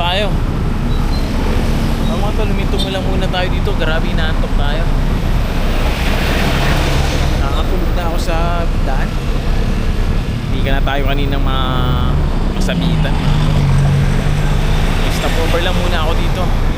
tayo. Ang mga tol lumintong lang muna tayo dito. Grabe inaantok tayo. Nakakatulog na ako sa daan. Hindi ka na tayo kaninang ma masabitan. Stop over lang muna ako dito.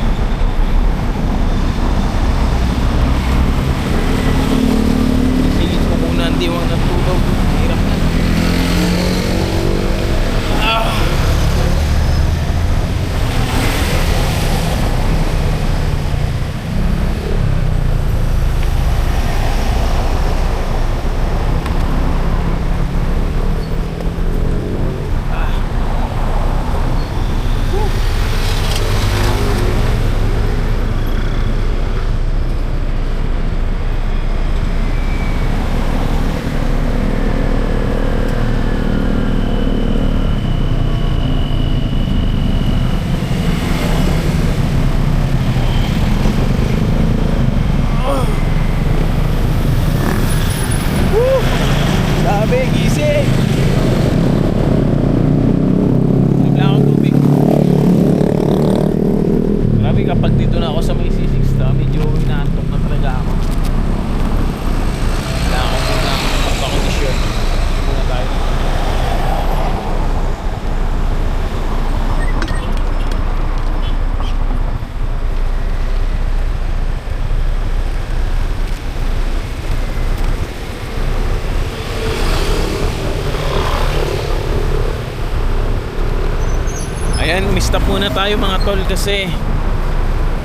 Umistop muna tayo mga tol kasi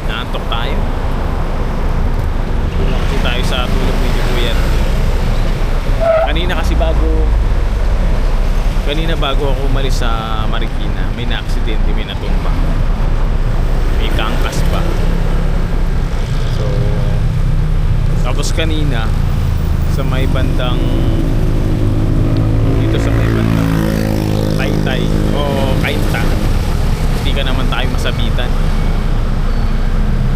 naantok tayo. Kulang kasi tayo sa tulog ni Kuya. Kanina kasi bago kanina bago ako umalis sa Marikina, may na-aksidente, may natumba. May kangkas pa. So, tapos kanina sa may bandang dito sa may bandang Taytay o Kainta hindi ka naman tayo masabitan.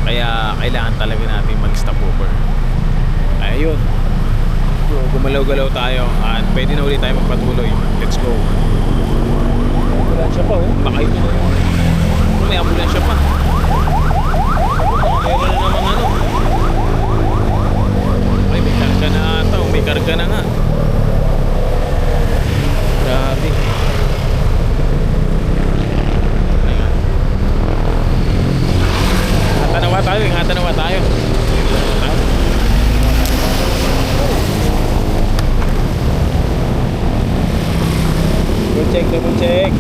Kaya kailangan talaga natin mag stop over. Ayun. Gumalaw-galaw tayo at pwede na ulit tayo magpatuloy. Let's go. Ambulansya pa oh. Baka yun may ambulansya pa meron na namang ano ay may karga na ata oh. may karga na nga grabe Ayan. Hatanawa tayo, hatanawa tayo. Double check, double check.